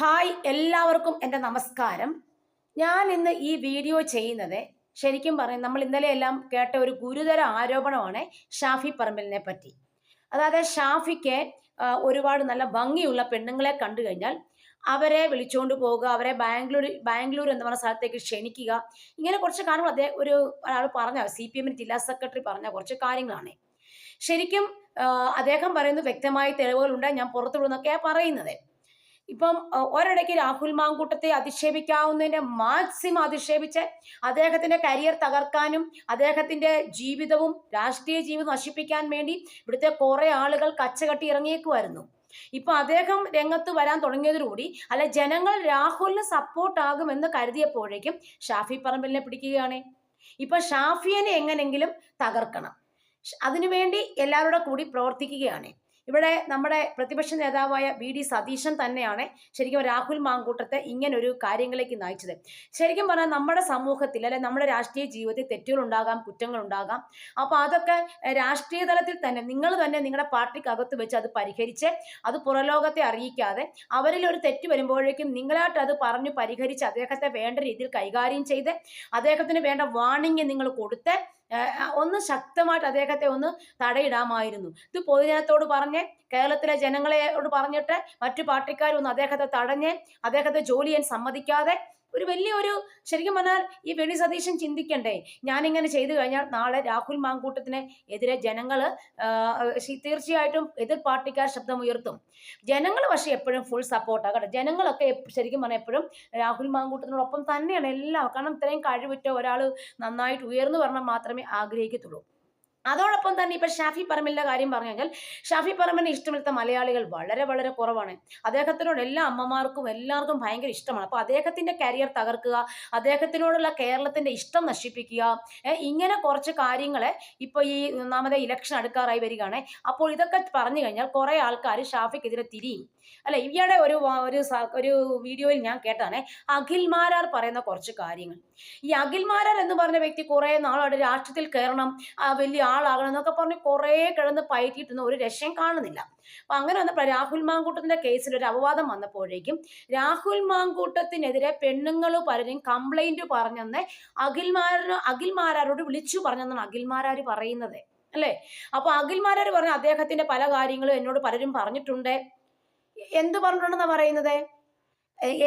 Hi എല്ലാവർക്കും എന്റെ നമസ്കാരം. ഞാൻ ഇന്ന് ഈ വീഡിയോ ചെയ്യുന്നത് ശരിക്കും പറയും നമ്മൾ ഇന്നലെ എല്ലാം കേട്ട ഒരു ഗുരുതര ആരോപണമാണ് ഷാഫി പറമ്പലിനെ പറ്റി. അതായത് ഷാഫിക്ക് ഒരുപാട് നല്ല ഭംഗിയുള്ള പെണ്ണുങ്ങളെ കണ്ടു കഴിഞ്ഞാൽ അവരെ വിളിച്ചുകൊണ്ട് പോവുക അവരെ ബാംഗ്ലൂർ ബാംഗ്ലൂർ എന്ന് പറഞ്ഞ സ്ഥലത്തേക്ക് ക്ഷണിക്കുക. ഇങ്ങനെ കുറച്ച് കാര്യങ്ങൾ അദ്ദേഹം ഒരു ഒരാൾ പറഞ്ഞ സി പി എമ്മിന് ജില്ലാ സെക്രട്ടറി പറഞ്ഞ കുറച്ച് കാര്യങ്ങളാണ്. ശരിക്കും അദ്ദേഹം പറയുന്നത് വ്യക്തമായ തെളിവുകളുണ്ട് ഞാൻ പുറത്തു വിടുന്നൊക്കെയാണ് പറയുന്നത്. ഇപ്പം ഒരിടയ്ക്ക് രാഹുൽ മാങ്കൂട്ടത്തെ അധിക്ഷേപിക്കാവുന്നതിന്റെ മാക്സിമം അധിക്ഷേപിച്ച് അദ്ദേഹത്തിന്റെ കരിയർ തകർക്കാനും അദ്ദേഹത്തിന്റെ ജീവിതവും രാഷ്ട്രീയ ജീവിതം നശിപ്പിക്കാൻ വേണ്ടി ഇവിടുത്തെ കുറെ ആളുകൾ കച്ചകെട്ടി ഇറങ്ങിയേക്കുമായിരുന്നു ഇപ്പൊ അദ്ദേഹം രംഗത്ത് വരാൻ തുടങ്ങിയതോടുകൂടി അല്ല ജനങ്ങൾ രാഹുലിന് സപ്പോർട്ട് ആകുമെന്ന് കരുതിയപ്പോഴേക്കും ഷാഫി പറമ്പലിനെ പിടിക്കുകയാണ്. ഇപ്പൊ ഷാഫിയനെ എങ്ങനെങ്കിലും തകർക്കണം. അതിനുവേണ്ടി എല്ലാവരുടെ കൂടി പ്രവർത്തിക്കുകയാണ്. ഇവിടെ നമ്മുടെ പ്രതിപക്ഷ നേതാവായ വി ഡി സതീശൻ തന്നെയാണ് ശരിക്കും രാഹുൽ മാങ്കൂട്ടത്തെ ഇങ്ങനൊരു കാര്യങ്ങളിലേക്ക് നയിച്ചത്. ശരിക്കും പറഞ്ഞാൽ നമ്മുടെ സമൂഹത്തിൽ അല്ലെ നമ്മുടെ രാഷ്ട്രീയ ജീവിതത്തിൽ തെറ്റുകൾ ഉണ്ടാകാം കുറ്റങ്ങൾ ഉണ്ടാകാം അപ്പോൾ അതൊക്കെ രാഷ്ട്രീയ തലത്തിൽ തന്നെ നിങ്ങൾ തന്നെ നിങ്ങളുടെ പാർട്ടിക്ക് പാർട്ടിക്കകത്ത് വെച്ച് അത് പരിഹരിച്ച് അത് പുറലോകത്തെ അറിയിക്കാതെ അവരിൽ ഒരു തെറ്റ് വരുമ്പോഴേക്കും നിങ്ങളായിട്ട് അത് പറഞ്ഞു പരിഹരിച്ച് അദ്ദേഹത്തെ വേണ്ട രീതിയിൽ കൈകാര്യം ചെയ്ത് അദ്ദേഹത്തിന് വേണ്ട വാണിംഗ് നിങ്ങൾ കൊടുത്ത് ഒന്ന് ശക്തമായിട്ട് അദ്ദേഹത്തെ ഒന്ന് തടയിടാമായിരുന്നു. ഇത് പൊതുജനത്തോട് പറഞ്ഞ് കേരളത്തിലെ ജനങ്ങളെയോട് പറഞ്ഞിട്ട് മറ്റു പാർട്ടിക്കാരൊന്നും അദ്ദേഹത്തെ തടഞ്ഞ് അദ്ദേഹത്തെ ജോലി ചെയ്യാൻ സമ്മതിക്കാതെ ഒരു വലിയ ഒരു ശരിക്കും പറഞ്ഞാൽ ഈ വെണി സതീശൻ ചിന്തിക്കണ്ടേ? ഞാനിങ്ങനെ ചെയ്തു കഴിഞ്ഞാൽ നാളെ രാഹുൽ മാങ്കൂട്ടത്തിന് എതിരെ ജനങ്ങൾ തീർച്ചയായിട്ടും എതിർ പാർട്ടിക്കാർ ശബ്ദമുയർത്തും ജനങ്ങൾ പക്ഷേ എപ്പോഴും ഫുൾ സപ്പോർട്ടാണ് കേട്ടോ. ജനങ്ങളൊക്കെ ശരിക്കും പറഞ്ഞാൽ എപ്പോഴും രാഹുൽ മാങ്കൂട്ടത്തിനോടൊപ്പം തന്നെയാണ്. എല്ലാം കാരണം ഇത്രയും കഴിവുറ്റ ഒരാൾ നന്നായിട്ട് ഉയർന്നു വരണം മാത്രമേ ആഗ്രഹിക്കത്തുള്ളൂ. അതോടൊപ്പം തന്നെ ഇപ്പൊ ഷാഫി പറമ്പിലിന്റെ കാര്യം പറഞ്ഞു കഴിഞ്ഞാൽ ഷാഫി പറമ്പിനെ ഇഷ്ടമില്ലാത്ത മലയാളികൾ വളരെ വളരെ കുറവാണ്. അദ്ദേഹത്തിനോട് എല്ലാ അമ്മമാർക്കും എല്ലാവർക്കും ഭയങ്കര ഇഷ്ടമാണ്. അപ്പൊ അദ്ദേഹത്തിന്റെ കരിയർ തകർക്കുക അദ്ദേഹത്തിനോടുള്ള കേരളത്തിന്റെ ഇഷ്ടം നശിപ്പിക്കുക ഇങ്ങനെ കുറച്ച് കാര്യങ്ങളെ ഇപ്പൊ ഈ ഒന്നാമതെ ഇലക്ഷൻ അടുക്കാറായി വരികയാണ്. അപ്പോൾ ഇതൊക്കെ പറഞ്ഞു കഴിഞ്ഞാൽ കുറെ ആൾക്കാർ ഷാഫിക്കെതിരെ തിരിയും. അല്ലെ ഇയാളുടെ ഒരു ഒരു ഒരു വീഡിയോയിൽ ഞാൻ കേട്ടാണ് അഖിൽ മാരാർ പറയുന്ന കുറച്ച് കാര്യങ്ങൾ. ഈ അഖിൽ മാരാർ എന്ന് പറഞ്ഞ വ്യക്തി കുറെ നാളോടെ രാഷ്ട്രീയത്തിൽ കയറണം വലിയ ആളാകണം എന്നൊക്കെ പറഞ്ഞ് കുറേ കിടന്ന് പയറ്റിയിട്ടൊന്നും ഒരു രക്ഷയും കാണുന്നില്ല. അപ്പൊ അങ്ങനെ വന്നപ്പോൾ രാഹുൽ മാങ്കൂട്ടത്തിന്റെ കേസിൽ ഒരു അപവാദം വന്നപ്പോഴേക്കും രാഹുൽ മാങ്കൂട്ടത്തിനെതിരെ പെണ്ണുങ്ങൾ പലരും കംപ്ലൈന്റ് പറഞ്ഞെന്ന് അഖിൽമാരോ അഖിൽമാരാരോട് വിളിച്ചു പറഞ്ഞെന്നാണ് അഖിൽമാരാര് പറയുന്നത്. അല്ലേ? അപ്പൊ അഖിൽമാരാര് പറഞ്ഞ അദ്ദേഹത്തിന്റെ പല കാര്യങ്ങളും എന്നോട് പലരും പറഞ്ഞിട്ടുണ്ട്. എന്ത് പറഞ്ഞിട്ടുണ്ടെന്നാ പറയുന്നത്?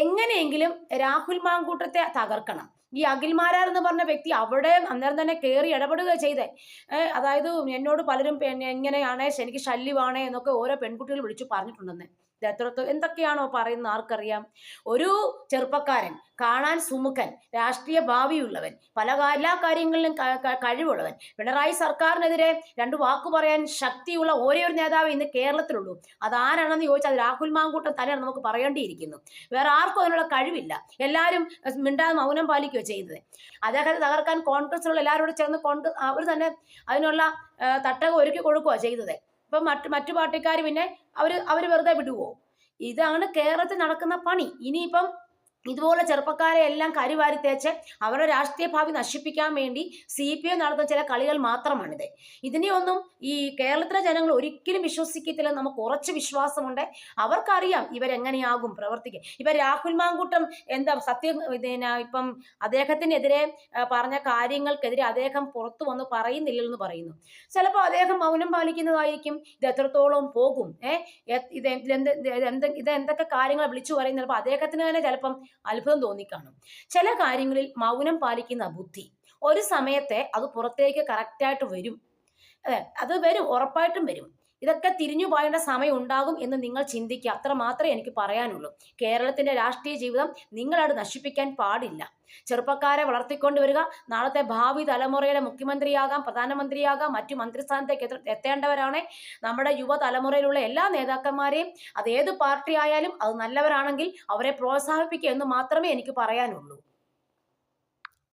എങ്ങനെയെങ്കിലും രാഹുൽ മാങ്കൂട്ടത്തെ തകർക്കണം. ഈ അഖിൽമാരാർ എന്ന് പറഞ്ഞ വ്യക്തി അവിടെ അന്നേരം തന്നെ കയറി ഇടപെടുക ചെയ്തേ. അതായത് എന്നോട് പലരും എങ്ങനെയാണ് എനിക്ക് ശല്യമാണ് എന്നൊക്കെ ഓരോ പെൺകുട്ടികൾ വിളിച്ചു പറഞ്ഞിട്ടുണ്ടെന്ന്. ഇത് എത്രത്തോ എന്തൊക്കെയാണോ പറയുന്ന ആർക്കറിയാം? ഒരു ചെറുപ്പക്കാരൻ കാണാൻ സുമുഖൻ രാഷ്ട്രീയ ഭാവിയുള്ളവൻ പല എല്ലാ കാര്യങ്ങളിലും കഴിവുള്ളവൻ. പിണറായി സർക്കാരിനെതിരെ രണ്ട് വാക്ക് പറയാൻ ശക്തിയുള്ള ഒരേ ഒരു നേതാവ് ഇന്ന് കേരളത്തിലുള്ളൂ. അതാരാണെന്ന് ചോദിച്ചാൽ രാഹുൽ മാങ്കൂട്ടം തന്നെയാണ് നമുക്ക് പറയേണ്ടിയിരിക്കുന്നു. വേറെ ആർക്കും അതിനുള്ള കഴിവില്ല. എല്ലാവരും മിണ്ടാതെ മൗനം പാലിക്കുകയോ ചെയ്തത് അദ്ദേഹത്തെ തകർക്കാൻ കോൺഗ്രസിലുള്ള എല്ലാവരോടും ചേർന്ന് കോൺഗ്രസ് അവർ തന്നെ അതിനുള്ള തട്ടകം ഒരുക്കി കൊടുക്കുകയോ ചെയ്തത് ഇപ്പം മറ്റു മറ്റു പാർട്ടിക്കാർ പിന്നെ അവർ അവർ വെറുതെ വിടുവോ? ഇതാണ് കേരളത്തിൽ നടക്കുന്ന പണി. ഇനിയിപ്പം ഇതുപോലെ ചെറുപ്പക്കാരെ എല്ലാം കരിവാരി തേച്ച് അവരുടെ രാഷ്ട്രീയ ഭാവി നശിപ്പിക്കാൻ വേണ്ടി സി പി എം നടത്തുന്ന ചില കളികൾ മാത്രമാണിത്. ഇതിനെയൊന്നും ഈ കേരളത്തിലെ ജനങ്ങൾ ഒരിക്കലും വിശ്വസിക്കത്തില്ല നമുക്ക് കുറച്ച് വിശ്വാസമുണ്ട്. അവർക്കറിയാം ഇവരെങ്ങനെയാകും പ്രവർത്തിക്കുക ഇവ രാഹുൽ മാങ്കൂട്ടം എന്താ സത്യം ഇപ്പം അദ്ദേഹത്തിനെതിരെ പറഞ്ഞ കാര്യങ്ങൾക്കെതിരെ അദ്ദേഹം പുറത്തു വന്ന് പറയുന്നില്ലെന്ന് പറയുന്നു. ചിലപ്പോൾ അദ്ദേഹം മൗനം പാലിക്കുന്നതായിരിക്കും. ഇത് എത്രത്തോളം പോകും ഏഹ് ഇത് എന്ത് എന്ത് ഇത് എന്തൊക്കെ കാര്യങ്ങൾ വിളിച്ചു പറയുന്നത്? അദ്ദേഹത്തിന് തന്നെ ചിലപ്പം അത്ഭുതം തോന്നിക്കാണും. ചില കാര്യങ്ങളിൽ മൗനം പാലിക്കുന്ന ബുദ്ധി ഒരു സമയത്തെ അത് പുറത്തേക്ക് കറക്റ്റായിട്ട് വരും. അതെ അത് വരും ഉറപ്പായിട്ടും വരും. ഇതൊക്കെ തിരിഞ്ഞു പോയേണ്ട സമയം ഉണ്ടാകും എന്ന് നിങ്ങൾ ചിന്തിക്കുക. അത്ര മാത്രമേ എനിക്ക് പറയാനുള്ളൂ. കേരളത്തിന്റെ രാഷ്ട്രീയ ജീവിതം നിങ്ങളത് നശിപ്പിക്കാൻ പാടില്ല. ചെറുപ്പക്കാരെ വളർത്തിക്കൊണ്ടുവരിക നാളത്തെ ഭാവി തലമുറയിലെ മുഖ്യമന്ത്രിയാകാം പ്രധാനമന്ത്രിയാകാം മറ്റു മന്ത്രിസ്ഥാനത്തേക്ക് എത്ത- എത്തേണ്ടവരാണ്? നമ്മുടെ യുവതലമുറയിലുള്ള എല്ലാ നേതാക്കന്മാരെയും അത് ഏത് പാർട്ടി ആയാലും അത് നല്ലവരാണെങ്കിൽ അവരെ പ്രോത്സാഹിപ്പിക്കുക എന്ന് മാത്രമേ എനിക്ക് പറയാനുള്ളൂ.